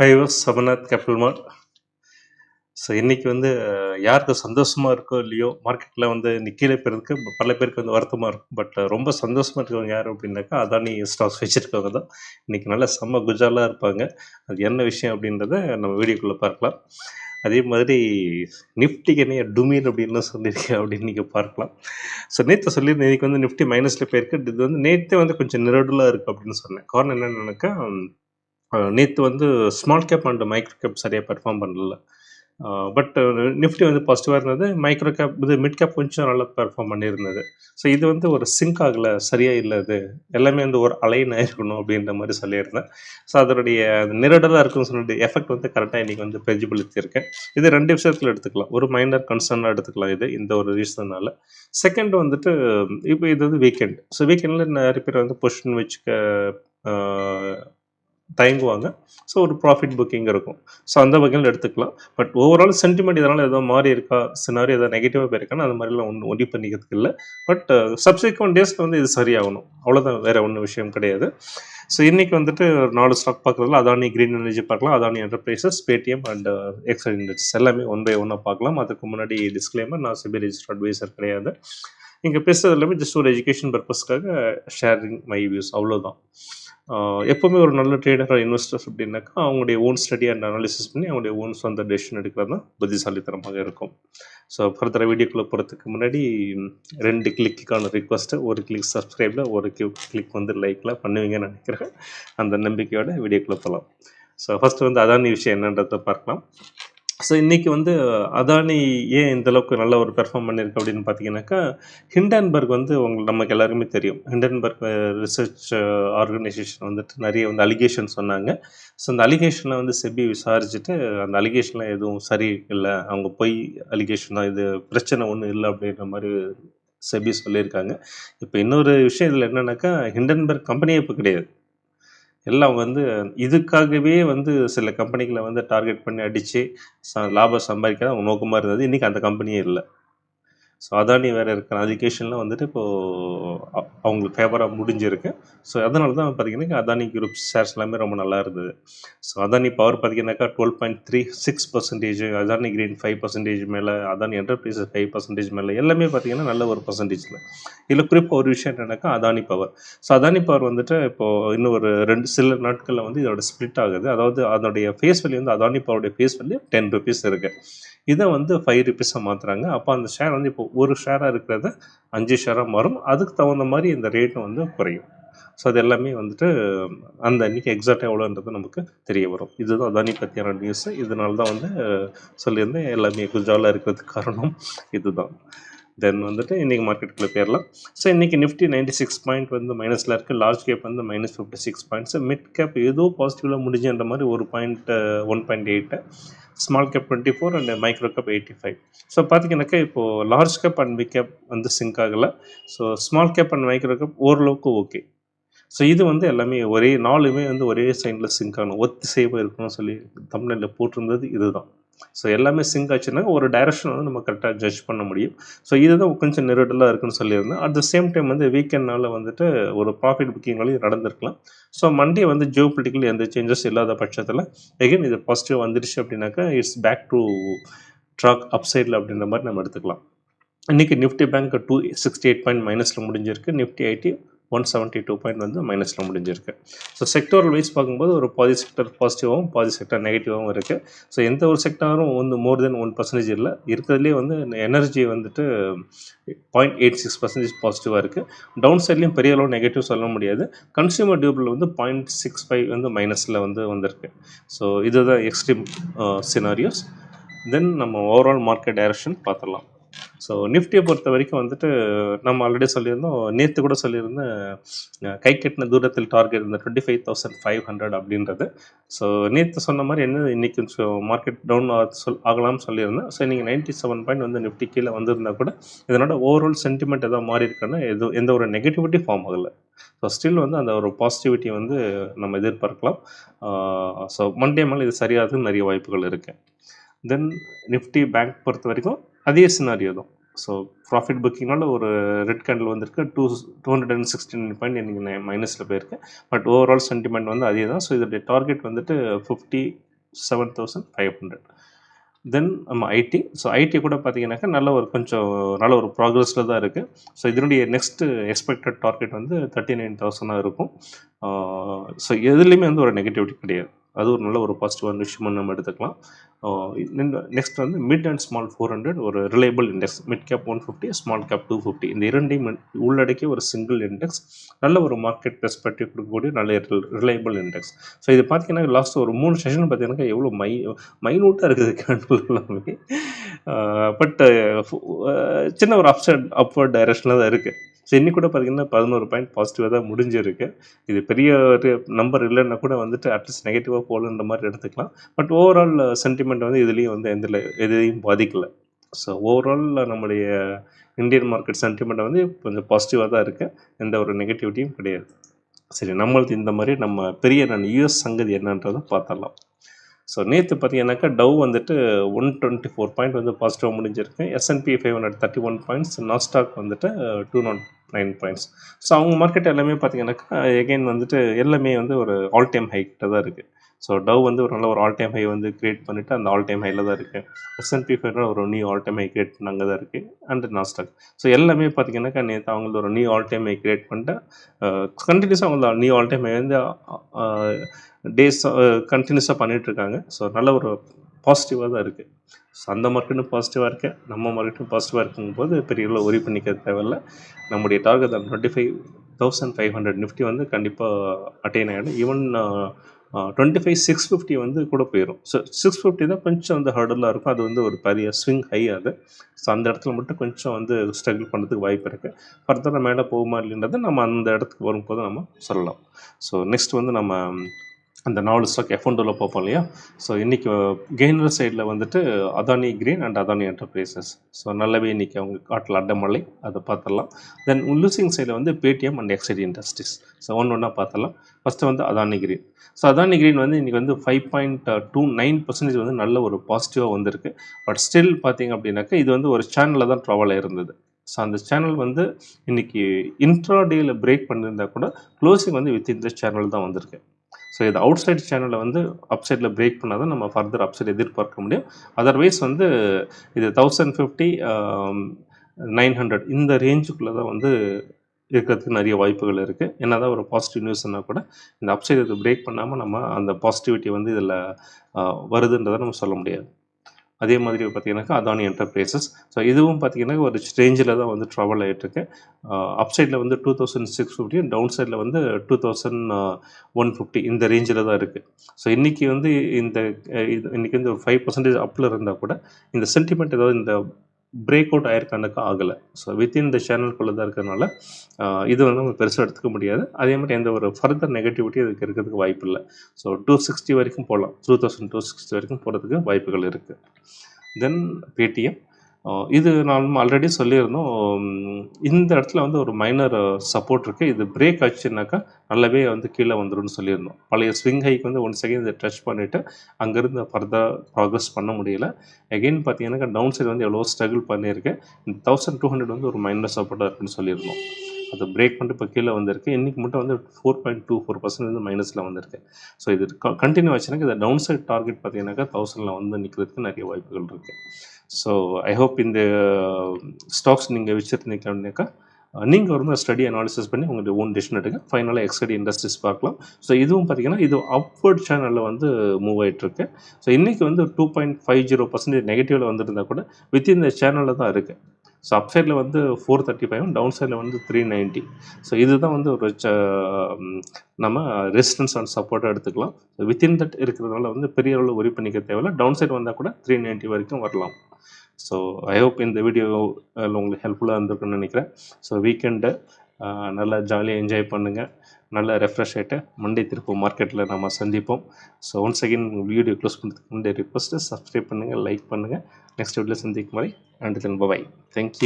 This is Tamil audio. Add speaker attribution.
Speaker 1: Hi was Somnath Capital Mart so இன்றைக்கி வந்து யாருக்கு சந்தோஷமாக இருக்கோ இல்லையோ மார்க்கெட்டில் வந்து நிற்கிற பேருக்கு பல பேருக்கு வந்து வருத்தமாக இருக்கும். பட் ரொம்ப சந்தோஷமாக இருக்கவங்க யார் அப்படின்னாக்கா அதானி ஸ்டாக்ஸ் வச்சுருக்கவங்க தான். இன்றைக்கி நல்லா செம்ம குஜாலாக இருப்பாங்க. அது என்ன விஷயம் அப்படின்றத நம்ம வீடியோக்குள்ளே பார்க்கலாம். அதே மாதிரி நிஃப்டிக்கு என்ன டுமீன் அப்படின்னு சொல்லியிருக்கேன் அப்படின்னு நீங்கள் பார்க்கலாம். ஸோ நேற்று சொல்லியிருந்தேன் இன்னைக்கு வந்து நிஃப்டி மைனஸில் போயிருக்கு. இது வந்து நேற்றே வந்து கொஞ்சம் நிரடலாக இருக்குது அப்படின்னு சொன்னேன். காரணம் என்னென்னாக்கா நேற்று வந்து small cap and micro cap சரியாக பெர்ஃபார்ம் பண்ணல. பட் நிஃப்டி வந்து பாசிட்டிவாக இருந்தது. மைக்ரோ கேப் இது மிட் கேப் கொஞ்சம் நல்லா பெர்ஃபார்ம் பண்ணியிருந்தது. ஸோ இது வந்து ஒரு சிங்க் ஆகலை சரியாக இல்லை இது. எல்லாமே வந்து ஒரு அலைன் ஆயிருக்கணும் அப்படின்ற மாதிரி சொல்லியிருந்தேன். ஸோ அதனுடைய நிரடலாக இருக்குன்னு சொல்லிட்டு எஃபெக்ட் வந்து கரெக்டாக இன்றைக்கி வந்து பிரதிபலித்திருக்கேன். இது ரெண்டு விஷயத்தில் எடுத்துக்கலாம். ஒரு மைனர் கன்சர்னாக எடுத்துக்கலாம் இது இந்த ஒரு ரீசனால் செகண்ட் வந்துட்டு இப்போ இது வந்து வீக்கெண்ட் ஸோ வீக்கெண்டில் நிறைய பேர் வந்து பொசிஷன் வச்சுக்க தயங்குவாங்க. ஸோ ஒரு ப்ராஃபிட் புக்கிங் இருக்கும். ஸோ அந்த வகையில் எடுத்துக்கலாம். பட் ஓவரால் சென்டிமெண்ட் இதனால் ஏதோ மாறி இருக்கா சினாரி ஏதோ நெகட்டிவாக போயிருக்கான்னு அந்த மாதிரிலாம் ஒன்றும் ஒண்டி பண்ணிக்கிறதுக்கு இல்லை. பட் சப்சிக்வெண்ட் டேஸில் வந்து இது சரியாகணும். அவ்வளோதான் வேறு ஒன்றும் விஷயம் கிடையாது. ஸோ இன்றைக்கி வந்துட்டு ஒரு நாலு ஸ்டாக் பார்க்குறதுல அதானி க்ரீன் எனர்ஜி பார்க்கலாம் Adani Enterprises Paytm and Excel Industries எல்லாமே ஒன் பை ஒன்னாக பார்க்கலாம் அதுக்கு முன்னாடி டிஸ்க்ளைமர் நான் சிபி ரிஜிஸ்டர் அட்வைசர் கிடையாது. இங்கே பேசுறது எல்லாமே ஜஸ்ட் ஒரு எஜுகேஷன் பர்பஸ்க்காக ஷேரிங் மை வியூஸ் அவ்வளோதான் எப்போவுமே ஒரு நல்ல ட்ரேடர் இன்வெஸ்டர்ஸ் அப்படின்னாக்கா அவங்களுடைய ஓன் ஸ்டடி அண்ட் அனாலிசிஸ் பண்ணி அவங்களுடைய ஓன் சொந்த டெசிஷன் எடுக்கிறது தான் புத்திசாலித்தனமாக இருக்கும். ஸோ ஃபர்தர் வீடியோக்குள்ளே போகிறதுக்கு முன்னாடி ரெண்டு கிளிக்கான ரிக்வஸ்ட்டு ஒரு கிளிக் சப்ஸ்கிரைபில் ஒரு கிளிக் வந்து லைக்கில் பண்ணுவீங்கன்னு நினைக்கிறேன். அந்த நம்பிக்கையோட வீடியோக்குள்ளே போகலாம் ஸோ ஃபஸ்ட்டு வந்து அதானி விஷயம் என்னன்றதை பார்க்கலாம். ஸோ இன்றைக்கி வந்து அதானி ஏன் இந்த அளவுக்கு நல்ல ஒரு பெர்ஃபார்ம் பண்ணியிருக்கு அப்படின்னு பார்த்தீங்கன்னாக்கா ஹிண்டன்பர்க் வந்து உங்களுக்கு நமக்கு எல்லாருக்குமே தெரியும். ஹிண்டன்பர்க் ரிசர்ச் ஆர்கனைசேஷன் வந்துட்டு நிறைய வந்து அலிகேஷன் சொன்னாங்க. ஸோ அந்த அலிகேஷனை வந்து செபி விசாரிச்சுட்டு அந்த அலிகேஷன்லாம் எதுவும் சரி இல்லை அவங்க பொய் அலிகேஷன் தான். இது பிரச்சனை ஒன்றும் இல்லை அப்படின்ற மாதிரி செபி சொல்லியிருக்காங்க. இப்போ இன்னொரு விஷயம் இதில் என்னென்னாக்கா ஹிண்டன்பர்க் கம்பெனியே இப்போ கிடையாது. எல்லாம் வந்து இதுக்காகவே வந்து சில கம்பெனிகளை வந்து டார்கெட் பண்ணி அடித்து ச லாபம் சம்பாதிக்க அவங்க நோக்கமாக இருந்தது. இன்றைக்கி அந்த கம்பெனியே இல்லை. ஸோ அதானி வேறு இருக்கிற எஜுகேஷன்லாம் வந்துட்டு இப்போது அவங்களுக்கு ஃபேவராக முடிஞ்சிருக்கு. ஸோ அதனால தான் பார்த்தீங்கன்னா அதானி குரூப் ஷேர்ஸ் எல்லாமே ரொம்ப நல்லா இருந்தது. ஸோ அதானி பவர் பார்த்தீங்கன்னாக்கா twelve point three six percentage Adani Green five percentage மேலே அதானி என்டர்பிரைசஸ் ஃபைவ் பர்சன்டேஜ் மேலே எல்லாமே பார்த்தீங்கன்னா நல்ல ஒரு பர்சன்டேஜில் இதில் குறிப்பாக ஒரு விஷயம் என்னென்னாக்கா Adani Power so Adani Power வந்துட்டு இப்போது இன்னும் ஒரு ரெண்டு சில நாட்களில் வந்து இதோட ஸ்ப்ளிட் ஆகுது. அதாவது அதனுடைய ஃபேஸ் வேல்யூ வந்து அதானி பவருடைய ஃபேஸ் வேல்யூ டென் ருபீஸ் இருக்குது இதை வந்து ஃபைவ் ருபீஸாக மாற்றுறாங்க அப்போ அந்த ஷேர் வந்து இப்போ ஒரு ஷேராக இருக்கிறத அஞ்சு ஷேராக மாறும். அதுக்கு தகுந்த மாதிரி இந்த ரேட்டும் வந்து குறையும். ஸோ அது எல்லாமே வந்துட்டு அந்த அன்றைக்கி எக்ஸாக்டாக எவ்வளோன்றது நமக்கு தெரிய வரும். இதுதான் அதானி பற்றியான நியூஸு இதனால தான் வந்து சொல்லியிருந்தேன். எல்லாமே குஜாவில் இருக்கிறதுக்கு காரணம் இதுதான். தென் வந்துட்டு இன்றைக்கி மார்க்கெட்டுக்குள்ளே போயிடலாம் ஸோ இன்றைக்கி நிஃப்டி நைன்டி சிக்ஸ் பாயிண்ட் வந்து மைனஸில் இருக்குது லார்ஜ் கேப் வந்து minus fifty six points mid cap ஏதோ பாசிட்டிவில் முடிஞ்சுன்ற மாதிரி ஒரு point one point eight small cap twenty four and micro cap eighty five so பார்த்தீங்கன்னாக்கா இப்போது large cap and big cap வந்து சிங்க் ஆகலை. So small cap and micro cap ஓரளவுக்கு ஓகே ஸோ இது வந்து எல்லாமே ஒரே நாலுமே வந்து ஒரே சைனில் சிங்க் ஆகணும். ஒத்திசைவாக இருக்கணும்னு சொல்லி தமிழ்நாட்டில் போட்டிருந்தது இதுதான். ஸோ எல்லாமே சிங்க் ஆச்சுன்னா ஒரு டைரக்ஷன் வந்து நம்ம கரெக்டாக ஜட்ஜ் பண்ண முடியும். ஸோ இதுதான் கொஞ்சம் நெருடலாக இருக்குன்னு சொல்லியிருந்தேன். அட் த சேம் டைம் வந்து வீக்கெண்ட்னால் வந்துட்டு ஒரு ப்ராஃபிட் புக்கிங்களையும் நடந்திருக்கலாம். ஸோ மண்டே வந்து ஜியோ பொலிட்டிக்கல் எந்த சேஞ்சஸ் இல்லாத பட்சத்தில் எகைன் இது பாசிட்டிவ் வந்துருச்சு அப்படின்னாக்கா இட்ஸ் பேக் டு ட்ராக் அப்சைடில் அப்படின்ற மாதிரி நம்ம எடுத்துக்கலாம். இன்றைக்கி Nifty bank two sixty eight point மைனஸில் முடிஞ்சிருக்கு. Nifty IT one seventy two point வந்து மைனஸில் முடிஞ்சிருக்கு. ஸோ செக்டோரல் வைஸ் பார்க்கும்போது ஒரு பாதி செக்டர் பாசிட்டிவாகவும் பாதி செக்டர் நெகட்டிவாகவும் இருக்குது ஸோ எந்த ஒரு செக்டாரும் வந்து மோர் தென் ஒன் பர்சன்டேஜ் இல்லை. இருக்கிறதுலே வந்து எனர்ஜி வந்துட்டு பாயிண்ட் எயிட் சிக்ஸ் பர்சன்டேஜ் பாசிட்டிவாக இருக்குது டவுன் சைட்லேயும் பெரிய அளவு நெகட்டிவ் சொல்ல முடியாது. கன்சியூமர் டியூபிள் வந்து பாயிண்ட் சிக்ஸ் ஃபைவ் வந்து மைனஸில் வந்து வந்திருக்கு. ஸோ இதுதான் எக்ஸ்ட்ரீம் சினாரியோஸ் தென் நம்ம ஓவரால் மார்க்கெட் டைரக்ஷன் பார்த்துடலாம். ஸோ நிஃப்டியை பொறுத்த வரைக்கும் வந்துட்டு நம்ம ஆல்ரெடி சொல்லியிருந்தோம். நேற்று கூட சொல்லியிருந்தேன் கை கட்டின தூரத்தில் டார்கெட் இருந்த twenty five thousand five hundred அப்படின்றது. ஸோ நேற்று சொன்ன மாதிரி என்ன இன்றைக்கி மார்க்கெட் டவுன் சொல் ஆகலாம்னு சொல்லியிருந்தேன். ஸோ நீங்கள் நைன்ட்டி செவன் பாயிண்ட் வந்து நிஃப்டி கீழே வந்திருந்தா கூட இதனோட ஓவரால் சென்டிமெண்ட் எதாவது மாறி இருக்குன்னா எது எந்த ஒரு நெகட்டிவிட்டி ஃபார்ம் ஆகலை. ஸோ ஸ்டில் வந்து அந்த ஒரு பாசிட்டிவிட்டி வந்து நம்ம எதிர்பார்க்கலாம். ஸோ மண்டே மேலே இது சரியாதுன்னு நிறைய வாய்ப்புகள் இருக்குது தென் நிஃப்டி பேங்க் பொறுத்த வரைக்கும் அதே சினாரியோ தான். ஸோ ப்ராஃபிட் புக்கிங்னால ஒரு ரெட் கேண்டில் வந்திருக்கு. Two two hundred and sixteen point எனக்கு மைனஸில் போயிருக்கு பட் ஓவரால் சென்டிமெண்ட் வந்து அதே தான். ஸோ இதோடைய டார்கெட் வந்துட்டு fifty seven thousand five hundred then நம்ம ஐடி ஸோ ஐடி கூட பார்த்தீங்கன்னாக்கா நல்ல ஒரு கொஞ்சம் நல்ல ஒரு ப்ராக்ரஸில் தான் இருக்குது ஸோ இதனுடைய நெக்ஸ்ட்டு எக்ஸ்பெக்டட் டார்கெட் வந்து தேர்ட்டி நைன் தௌசண்டாக இருக்கும். ஸோ எதுலேயுமே வந்து ஒரு நெகட்டிவிட்டி கிடையாது. அது ஒரு நல்ல ஒரு பாசிட்டிவான விஷயமும் நம்ம எடுத்துக்கலாம். நெக்ஸ்ட் வந்து mid and small four hundred ஒரு reliable index mid cap one fifty small cap two fifty இந்த இரண்டையும் உள்ளடக்கிய ஒரு சிங்கிள் இண்டெக்ஸ் நல்ல ஒரு மார்க்கெட் பெர்ஸ்பெக்டிவ் கொடுக்கக்கூடிய நல்ல ரிலேபிள் இண்டெக்ஸ் ஸோ இது பார்த்தீங்கன்னா லாஸ்ட் ஒரு மூணு செஷன் பார்த்தீங்கன்னா எவ்வளோ மை மைனூட்டாக இருக்குது கேண்டில் எல்லாமே. பட் சின்ன ஒரு அப்சைட் அப்வர்ட் டைரக்ஷனில் தான் இருக்குது ஸோ இன்னைக்கு கூட பார்த்தீங்கன்னா பதினோரு பாயிண்ட் பாசிட்டிவாக தான் முடிஞ்சிருக்கு. இது பெரிய ஒரு நம்பர் இல்லைன்னா கூட வந்துட்டு அட்லீஸ்ட் நெகட்டிவாக போகலன்ற மாதிரி எடுத்துக்கலாம். பட் ஓவரால் சென்டிமெண்ட் வந்து இதுலேயும் வந்து எந்த எதையும் பாதிக்கலை. ஸோ ஓவரால் uh, நம்முடைய இந்தியன் மார்க்கெட் சென்டிமெண்ட் வந்து கொஞ்சம் பாசிட்டிவாக தான் இருக்குது எந்த ஒரு நெகட்டிவிட்டியும் கிடையாது. சரி நம்மளுக்கு இந்த மாதிரி நம்ம பெரிய நான் யூஎஸ் சங்கதி என்னன்றதை பார்த்தரலாம் ஸோ நேற்று பார்த்தீங்கன்னாக்கா டவ் வந்துட்டு ஒன் டுவெண்ட்டி ஃபோர் பாயிண்ட் வந்து பாசிட்டிவாக முடிஞ்சிருக்கு. S&P five hundred thirty one points Nasdaq வந்துட்டு two naught nine points so அவங்க மார்க்கெட் எல்லாமே பார்த்தீங்கன்னாக்கா எகைன் வந்துட்டு எல்லாமே வந்து ஒரு ஆல் டைம் ஹை தான் இருக்குது ஸோ டவ் வந்து ஒரு நல்ல ஒரு ஆல் டைம் ஹை வந்து கிரியேட் பண்ணிவிட்டு அந்த ஆல் டைம் ஹையில் தான் இருக்குது எஸ்என்பி ஃபைவ் ஒரு new all time high create பண்ணாங்க அங்கே தான் இருக்குது அண்ட் நாஸ்டாக் ஸோ எல்லாமே பார்த்தீங்கன்னாக்கா நேற்று அவங்களோட ஒரு new all time high create பண்ணிட்டு uh, கண்டினியூஸாக அவங்க நியூ ஆல் டைம் ஹை வந்து uh, டேஸ் கண்டினியூஸாக பண்ணிகிட்ருக்காங்க ஸோ நல்ல ஒரு பாசிட்டிவாக தான் இருக்குது ஸோ அந்த மார்க்கெட்டும் பாசிட்டிவாக இருக்கு. நம்ம மார்க்கெட்டும் பாசிட்டிவாக இருக்கும்போது பெரிய அளவு ஒரி பண்ணிக்க தேவையில்ல. நம்முடைய target twenty five thousand five hundred Nifty வந்து கண்டிப்பாக அட்டைன் ஆகிடும் even twenty five six fifty வந்து கூட போயிடும் ஸோ சிக்ஸ் ஃபிஃப்டி தான் கொஞ்சம் வந்து ஹர்டலாக இருக்கும். அது வந்து ஒரு பெரிய ஸ்விங் ஹை அது. ஸோ அந்த இடத்துல மட்டும் கொஞ்சம் வந்து ஸ்ட்ரகிள் பண்ணுறதுக்கு வாய்ப்பு இருக்குது ஃபர்தராக மேலே போகுமா இல்லைன்றதை நம்ம அந்த இடத்துக்கு வரும்போது நம்ம சொல்லலாம். ஸோ நெக்ஸ்ட் வந்து நம்ம அந்த நாலு ஸ்டாக் எஃப்ஒன்டோவில் பார்ப்போம் இல்லையா? ஸோ இன்றைக்கி கெய்னர் சைடில் வந்துட்டு Adani Green and Adani Enterprises so நல்லாவே இன்றைக்கி அவங்க காட்டில் அட்டமலை அதை பார்த்துடலாம். தென் லூசிங் சைடில் வந்து Paytm and Exide Industries so ஒன்று ஒன்றா பார்த்துடலாம். ஃபஸ்ட்டு வந்து Adani Green so Adani Green வந்து இன்றைக்கி வந்து five point two nine percentage வந்து நல்ல ஒரு பாசிட்டிவாக வந்திருக்கு. பட் ஸ்டில் பார்த்தீங்க அப்படின்னாக்கா இது வந்து ஒரு சேனலில் தான் ட்ராவல் ஆயிருந்தது ஸோ அந்த சேனல் வந்து இன்றைக்கி இன்ட்ரா டேயில் பிரேக் பண்ணியிருந்தால் கூட க்ளோசிங் வந்து வித் இந்த சேனல் தான் வந்திருக்கு. ஸோ இது அவுட் சைட் சேனலை வந்து அப் சைடில் பிரேக் பண்ணால் தான் நம்ம ஃபர்தர் அப்சைட் எதிர்பார்க்க முடியும். அதர்வைஸ் வந்து இது தௌசண்ட் ஃபிஃப்டி நைன் ஹண்ட்ரட் இந்த ரேஞ்சுக்குள்ளே தான் வந்து இருக்கிறதுக்கு நிறைய வாய்ப்புகள் இருக்குது என்ன தான் ஒரு பாசிட்டிவ் நியூஸ்னா கூட இந்த அப்சைட் இது பிரேக் பண்ணாமல் நம்ம அந்த பாசிட்டிவிட்டி வந்து இதில் uh, வருதுன்றதை நம்ம சொல்ல முடியாது. அதே மாதிரி பார்த்தீங்கன்னாக்கா அதானி என்டர்பிரைசஸ் ஸோ இதுவும் பார்த்தீங்கன்னா ஒரு ரேஞ்சில் தான் வந்து ட்ராவல் ஆகிட்டுருக்கு அப் சைடில் வந்து two thousand six fifty down சைடில் வந்து டூ தௌசண்ட் ஒன் ஃபிஃப்டி இந்த ரேஞ்சில் தான் இருக்குது ஸோ இன்றைக்கி வந்து இந்த இது இன்றைக்கி வந்து ஒரு ஃபைவ் பர்சன்டேஜ் அப்பில் இருந்தால் கூட இந்த சென்டிமெண்ட் ஏதாவது இந்த பிரேக் அவுட் ஆயிருக்கானுக்கு ஆகலை. ஸோ வித்தின் இந்த சேனல்குள்ளே தான் இருக்கிறதுனால இது வந்து நம்ம பெருசாக எடுத்துக்க முடியாது. அதே மாதிரி எந்த ஒரு ஃபர்தர் நெகட்டிவிட்டி அதுக்கு இருக்கிறதுக்கு வாய்ப்பு இல்லை. ஸோ டூ சிக்ஸ்டி வரைக்கும் போகலாம் டூ தௌசண்ட் டூ சிக்ஸ்டி வரைக்கும் போகிறதுக்கு வாய்ப்புகள் இருக்குது தென் பேடிஎம் இது நான் ஆல்ரெடி சொல்லியிருந்தோம். இந்த இடத்துல வந்து ஒரு மைனர் சப்போர்ட் இருக்குது இது பிரேக் ஆச்சுனாக்கா நல்லாவே வந்து கீழே வந்துடும் சொல்லியிருந்தோம். பழைய ஸ்விங் ஹைக்கு வந்து ஒன் செகண்ட் இதை டச் பண்ணிவிட்டு அங்கேருந்து ஃபர்தர் ப்ராக்ரஸ் பண்ண முடியல. அகெயின் பார்த்தீங்கன்னாக்கா டவுன் சைடு வந்து எவ்வளோ ஸ்ட்ரகிள் பண்ணியிருக்கேன் இந்த தௌசண்ட் டூ ஹண்ட்ரட் வந்து ஒரு மைனர் சப்போர்ட்டாக இருக்குன்னு சொல்லியிருந்தோம். அது பிரேக் பண்ணிட்டு இப்போ கீழே வந்திருக்கு. இன்றைக்கி மட்டும் வந்து four point two four percent வந்து மைனஸில் வந்திருக்கு. ஸோ இது கண்டினியூ ஆச்சுனாக்கா இந்த டவுன் சைட் டார்கெட் பார்த்தீங்கன்னாக்கா தௌசண்டில் வந்து நிற்கிறதுக்கு நிறைய வாய்ப்புகள் இருக்குது ஸோ ஐ ஹோப் இந்த um, ஸ்டாக்ஸ் நீங்கள் வச்சுருந்தீங்க அப்படின்னாக்கா நீங்கள் வந்து ஸ்டடி அனாலிசிஸ் பண்ணி உங்களுடைய ஓன் டெசிஷன் எடுங்க. ஃபைனலாக எக்ஸ்டடி இண்டஸ்ட்ரீஸ் பார்க்கலாம். ஸோ இதுவும் பார்த்தீங்கன்னா இது அப்வர்ட் சேனலில் வந்து மூவ் ஆகிட்டுருக்கு ஸோ இன்றைக்கி வந்து two point five zero percentage நெகட்டிவில் வந்துருந்தால் கூட வித்தின் இந்த சேனலில் தான் இருக்குது ஸோ அப் சைடில் வந்து ஃபோர் தேர்ட்டி ஃபைவ் டவுன் சைடில் வந்து த்ரீ நைன்ட்டி ஸோ இதுதான் வந்து ஒரு நம்ம ரெசிஸ்டன்ஸ் அண்ட் சப்போர்ட்டாக எடுத்துக்கலாம். ஸோ வித்தின் தட் இருக்கிறதுனால வந்து பெரிய அளவில் ஒரி பண்ணிக்க தேவையில்ல. டவுன் சைடு வந்தால் கூட த்ரீ நைன்ட்டி வரைக்கும் வரலாம். ஸோ ஐ ஹோப் இந்த வீடியோ உங்களுக்கு ஹெல்ப்ஃபுல்லாக இருந்திருக்குன்னு நினைக்கிறேன். ஸோ வீக்கெண்டு நல்லா ஜாலியாக என்ஜாய் பண்ணுங்கள் நல்லா ரெஃப்ரெஷ் ஆகிட்டு மண்டே திருப்பூர் மார்க்கெட்டில் நம்ம சந்திப்போம். So once again video close பண்ணுறதுக்கு முன்னாடி ரிக்வஸ்ட்டு சப்ஸ்கிரைப் பண்ணுங்கள் லைக் பண்ணுங்கள் நெக்ஸ்ட் வீடியோவில் சந்திக்கும் வரை அண்ட் தென் பாய் தேங்க்யூ